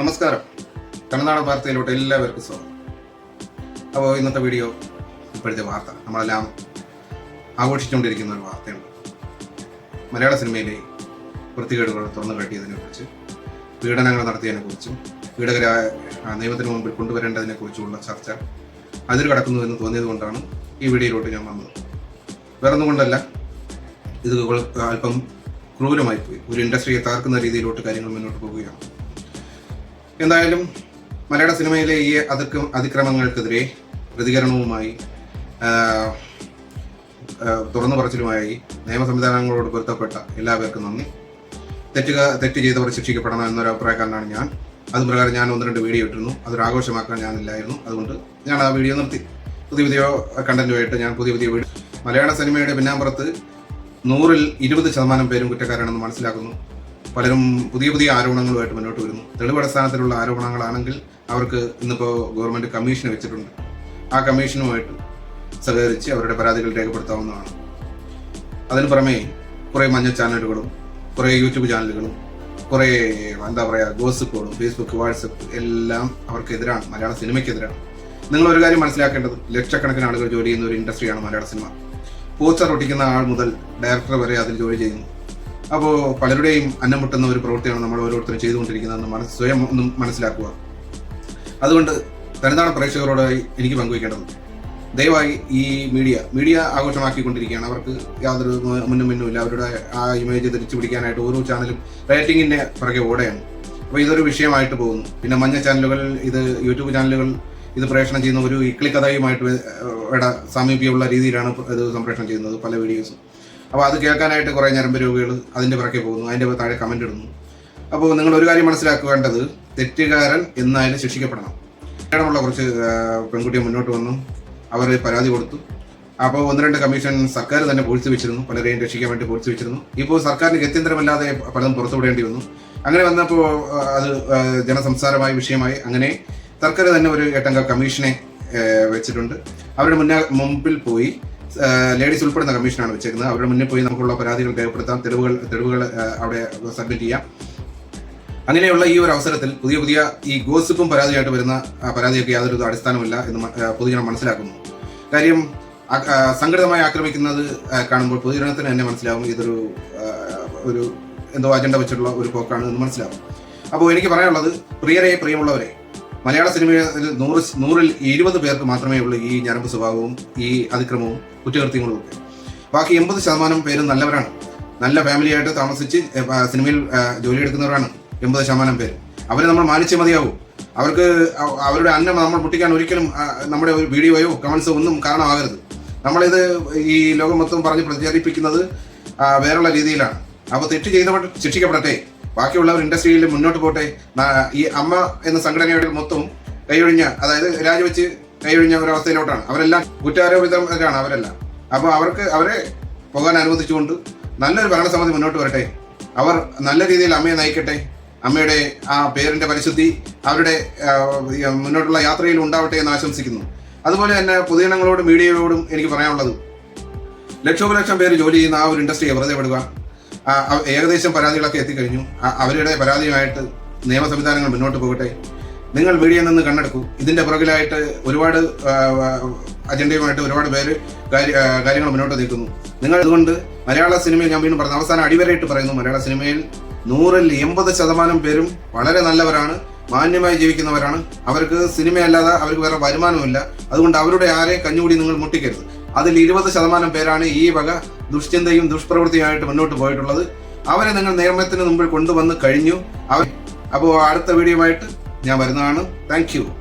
നമസ്കാരം. തമിഴ്നാട് വാർത്തയിലോട്ട് എല്ലാവർക്കും സ്വാഗതം. അപ്പോൾ ഇന്നത്തെ വീഡിയോ ഇപ്പോഴത്തെ വാർത്ത. നമ്മളെല്ലാം ആഘോഷിച്ചുകൊണ്ടിരിക്കുന്ന ഒരു വാർത്തയുണ്ട് മലയാള സിനിമയിലെ വൃത്തികേടുകൾ തുറന്നു കാട്ടിയതിനെക്കുറിച്ച് പീഡനങ്ങൾ നടത്തിയതിനെ കുറിച്ചും പീഡകരായ നിയമത്തിന് മുമ്പിൽ കൊണ്ടുവരേണ്ടതിനെ കുറിച്ചുമുള്ള ചർച്ച അതിൽ കടക്കുന്നു എന്ന് തോന്നിയത് കൊണ്ടാണ് ഈ വീഡിയോയിലോട്ട് ഞാൻ വന്നത്. വേറൊന്നുകൊണ്ടല്ല ഇത് അല്പം ക്രൂരമായി പോയി. ഒരു ഇൻഡസ്ട്രിയെ താർക്കുന്ന രീതിയിലോട്ട് കാര്യങ്ങൾ മുന്നോട്ട് പോവുകയാണ് എന്തായാലും മലയാള സിനിമയിലെ ഈ അതിക്ര അതിക്രമങ്ങൾക്കെതിരെ പ്രതികരണവുമായി തുറന്നു പറച്ചിലുമായി നിയമ സംവിധാനങ്ങളോട് പൊരുത്തപ്പെട്ട എല്ലാവർക്കും നന്ദി. തെറ്റുക തെറ്റ് ചെയ്തവർ ശിക്ഷിക്കപ്പെടണം എന്നൊരു അഭിപ്രായക്കാരനാണ് ഞാൻ. അത് പ്രകാരം ഞാൻ ഒന്ന് രണ്ട് വീഡിയോ ഇട്ടിരുന്നു. അതൊരു ആഘോഷമാക്കാൻ ഞാനില്ലായിരുന്നു. അതുകൊണ്ട് ഞാൻ ആ വീഡിയോ നിർത്തി. പുതിയ പുതിയ കണ്ടന്റുമായിട്ട് ഞാൻ പുതിയ പുതിയ വീഡിയോ മലയാള സിനിമയുടെ പിന്നാമ്പുറത്ത് നൂറിൽ ഇരുപത് ശതമാനം പേരും കുറ്റക്കാരാണെന്ന് മനസ്സിലാക്കുന്നു. പലരും പുതിയ പുതിയ ആരോപണങ്ങളുമായിട്ട് മുന്നോട്ട് വരുന്നു. തെളിവ് അടിസ്ഥാനത്തിലുള്ള ആരോപണങ്ങളാണെങ്കിൽ അവർക്ക് ഇന്നിപ്പോൾ ഗവൺമെന്റ് കമ്മീഷൻ വെച്ചിട്ടുണ്ട്. ആ കമ്മീഷനുമായിട്ട് സഹകരിച്ച് അവരുടെ പരാതികൾ രേഖപ്പെടുത്താവുന്നതാണ്. അതിന് പുറമേ കുറേ മഞ്ഞ ചാനലുകളും കുറേ യൂട്യൂബ് ചാനലുകളും കുറേ എന്താ പറയുക ഗോസിപ്പുകളും ഫേസ്ബുക്ക് വാട്സപ്പ് എല്ലാം അവർക്കെതിരാണ് മലയാള സിനിമയ്ക്കെതിരാണ്. നിങ്ങൾ ഒരു കാര്യം മനസ്സിലാക്കേണ്ടത് ലക്ഷക്കണക്കിന് ആളുകൾ ജോലി ചെയ്യുന്ന ഒരു ഇൻഡസ്ട്രിയാണ് മലയാള സിനിമ. പോസ്റ്റർ ഒട്ടിക്കുന്ന ആൾ മുതൽ ഡയറക്ടർ വരെ അതിൽ ജോലി ചെയ്യുന്നു. അപ്പോൾ പലരുടെയും അന്നം മുട്ടുന്ന ഒരു പ്രവൃത്തിയാണ് നമ്മൾ ഓരോരുത്തരും ചെയ്തുകൊണ്ടിരിക്കുന്നതെന്ന് മനസ്സ് സ്വയം ഒന്നും മനസ്സിലാക്കുക. അതുകൊണ്ട് തനിതാണ് പ്രേക്ഷകരോടായി എനിക്ക് പങ്കുവയ്ക്കേണ്ടത്? ദയവായി ഈ മീഡിയ മീഡിയ ആഘോഷമാക്കിക്കൊണ്ടിരിക്കുകയാണ്. അവർക്ക് യാതൊരു മുന്നും മുന്നുമില്ല. അവരുടെ ആ ഇമേജ് തിരിച്ചു പിടിക്കാനായിട്ട് ഓരോ ചാനലും റേറ്റിംഗിന്റെ പുറകെ ഓടെയാണ്. അപ്പോൾ ഇതൊരു വിഷയമായിട്ട് പോകുന്നു. പിന്നെ മഞ്ഞ ചാനലുകൾ ഇത് യൂട്യൂബ് ചാനലുകൾ ഇത് പ്രേഷണം ചെയ്യുന്ന ഒരു ഇക്ലി കഥയുമായിട്ട് സാമീപ്യമുള്ള രീതിയിലാണ് ഇത് സംപ്രേഷണം ചെയ്യുന്നത് പല വീഡിയോസും. അപ്പോൾ അത് കേൾക്കാനായിട്ട് കുറേ ഞരമ്പ് രോഗികൾ അതിന്റെ പുറകെ പോകുന്നു. അതിന്റെ താഴെ കമന്റ് ഇടുന്നു. അപ്പോൾ നിങ്ങൾ ഒരു കാര്യം മനസ്സിലാക്കേണ്ടത് തെറ്റുകാരൻ എന്നായാലും ശിക്ഷിക്കപ്പെടണം. ഇടമുള്ള കുറച്ച് പെൺകുട്ടിയെ മുന്നോട്ട് വന്നു. അവർ പരാതി കൊടുത്തു. അപ്പോൾ ഒന്ന് രണ്ട് കമ്മീഷൻ സർക്കാർ തന്നെ പൊളിച്ചു വെച്ചിരുന്നു. പലരെയും രക്ഷിക്കാൻ വേണ്ടി പൊളിച്ചു വെച്ചിരുന്നു. ഇപ്പോൾ സർക്കാരിന് ഗത്യന്തരമല്ലാതെ പലതും പുറത്തുവിടേണ്ടി വന്നു. അങ്ങനെ വന്നപ്പോൾ അത് ജനസംസാരമായ വിഷയമായി അങ്ങനെ സർക്കാർ തന്നെ ഒരു എട്ടംഗ കമ്മീഷനെ വെച്ചിട്ടുണ്ട്. അവരുടെ മുന്നേ മുമ്പിൽ പോയി ലേഡീസ് ഉൾപ്പെടുന്ന കമ്മീഷനാണ് വെച്ചേക്കുന്നത്. അവരുടെ മുന്നിൽ പോയി നമുക്കുള്ള പരാതികൾ രേഖപ്പെടുത്താം. തെളിവുകൾ തെളിവുകൾ അവിടെ സബ്മിറ്റ് ചെയ്യാം. അങ്ങനെയുള്ള ഈ ഒരു അവസരത്തിൽ പുതിയ പുതിയ ഈ ഗോസിപ്പും പരാതിയായിട്ട് വരുന്ന പരാതിയൊക്കെ യാതൊരു അടിസ്ഥാനമില്ല എന്ന് പൊതുജനം മനസ്സിലാക്കുന്നു. കാര്യം സംഘടിതമായി ആക്രമിക്കുന്നത് കാണുമ്പോൾ പൊതുജനത്തിന് തന്നെ മനസ്സിലാവും. ഇതൊരു ഒരു എന്തോ അജണ്ട വെച്ചിട്ടുള്ള ഒരു പോക്കാണ് എന്ന് മനസ്സിലാവും. അപ്പോൾ എനിക്ക് പറയാനുള്ളത് പ്രിയരെ പ്രിയമുള്ളവരെ മലയാള സിനിമയിൽ നൂറ് നൂറിൽ ഇരുപത് പേർക്ക് മാത്രമേ ഉള്ളൂ ഈ ഞരമ്പ് സ്വഭാവവും ഈ അതിക്രമവും കുറ്റകൃത്യങ്ങളും ഒക്കെ. ബാക്കി എൺപത് ശതമാനം പേരും നല്ലവരാണ്. നല്ല ഫാമിലിയായിട്ട് താമസിച്ച് സിനിമയിൽ ജോലി എടുക്കുന്നവരാണ് എൺപത് ശതമാനം പേര്. അവരെ നമ്മൾ മാനിച്ചേ മതിയാവും. അവർക്ക് അവരുടെ അന്നം നമ്മൾ മുട്ടിക്കാൻ ഒരിക്കലും നമ്മുടെ ഒരു വീഡിയോയോ കമൻസോ ഒന്നും കാരണമാകരുത്. നമ്മളിത് ഈ ലോകം മൊത്തം പറഞ്ഞ് പ്രചരിപ്പിക്കുന്നത് വേറെയുള്ള രീതിയിലാണ്. അപ്പോൾ തെറ്റ് ചെയ്തവർ ശിക്ഷിക്കപ്പെടട്ടെ. ബാക്കിയുള്ളവർ ഇൻഡസ്ട്രിയിൽ മുന്നോട്ട് പോട്ടെ. ഈ അമ്മ എന്ന സംഘടനയുടെ മൊത്തം കൈയൊഴിഞ്ഞ അതായത് രാജിവെച്ച് കൈയൊഴിഞ്ഞ ഒരവസ്ഥയിലോട്ടാണ്. അവരെല്ലാം കുറ്റാരോപിതരാണ് അവരെല്ലാം. അപ്പോൾ അവർക്ക് അവരെ പോകാൻ അനുവദിച്ചുകൊണ്ട് നല്ലൊരു ഭരണസമിതി മുന്നോട്ട് വരട്ടെ. അവർ നല്ല രീതിയിൽ അമ്മയെ നയിക്കട്ടെ. അമ്മയുടെ ആ പേരിന്റെ പരിശുദ്ധി അവരുടെ മുന്നോട്ടുള്ള യാത്രയിൽ ഉണ്ടാവട്ടെ എന്ന് ആശംസിക്കുന്നു. അതുപോലെ തന്നെ പൊതുജനങ്ങളോടും മീഡിയയോടും എനിക്ക് പറയാനുള്ളത് ലക്ഷോപലക്ഷം പേര് ജോലി ചെയ്യുന്ന ആ ഒരു ഇൻഡസ്ട്രിയെ വെറുതെ വിടുക. ഏകദേശം പരാതികളൊക്കെ എത്തിക്കഴിഞ്ഞു. അവരുടെ പരാതിയുമായിട്ട് നിയമ സംവിധാനങ്ങൾ മുന്നോട്ട് പോകട്ടെ. നിങ്ങൾ മീഡിയയിൽ നിന്ന് കണ്ടെടുക്കൂ. ഇതിന്റെ പുറകിലായിട്ട് ഒരുപാട് അജണ്ടയുമായിട്ട് ഒരുപാട് പേര് കാര്യ- കാര്യങ്ങൾ മുന്നോട്ട് നീക്കുന്നു. നിങ്ങൾ അതുകൊണ്ട് മലയാള സിനിമയിൽ ഞാൻ വീണ്ടും പറഞ്ഞു അവസാനം അടിവരയിട്ട് പറയുന്നു മലയാള സിനിമയിൽ നൂറിൽ എൺപത് ശതമാനം പേരും വളരെ നല്ലവരാണ് മാന്യമായി ജീവിക്കുന്നവരാണ്. അവർക്ക് സിനിമയല്ലാതെ അവർക്ക് വേറെ വരുമാനമില്ല അതുകൊണ്ട് അവരുടെ ആരെയും കഞ്ഞുകൂടി നിങ്ങൾ മുട്ടിക്കരുത്. അതിൽ ഇരുപത് ശതമാനം പേരാണ് ഈ വക ദുഷ്ചിന്തയും ദുഷ്പ്രവൃത്തിയുമായിട്ട് മുന്നോട്ട് പോയിട്ടുള്ളത്. അവരെ നിങ്ങൾ നിയമത്തിന് മുമ്പിൽ കൊണ്ടുവന്ന് കഴിഞ്ഞു. അവർ അപ്പോൾ അടുത്ത വീഡിയോ ആയിട്ട് ഞാൻ വരുന്നതാണ്. താങ്ക്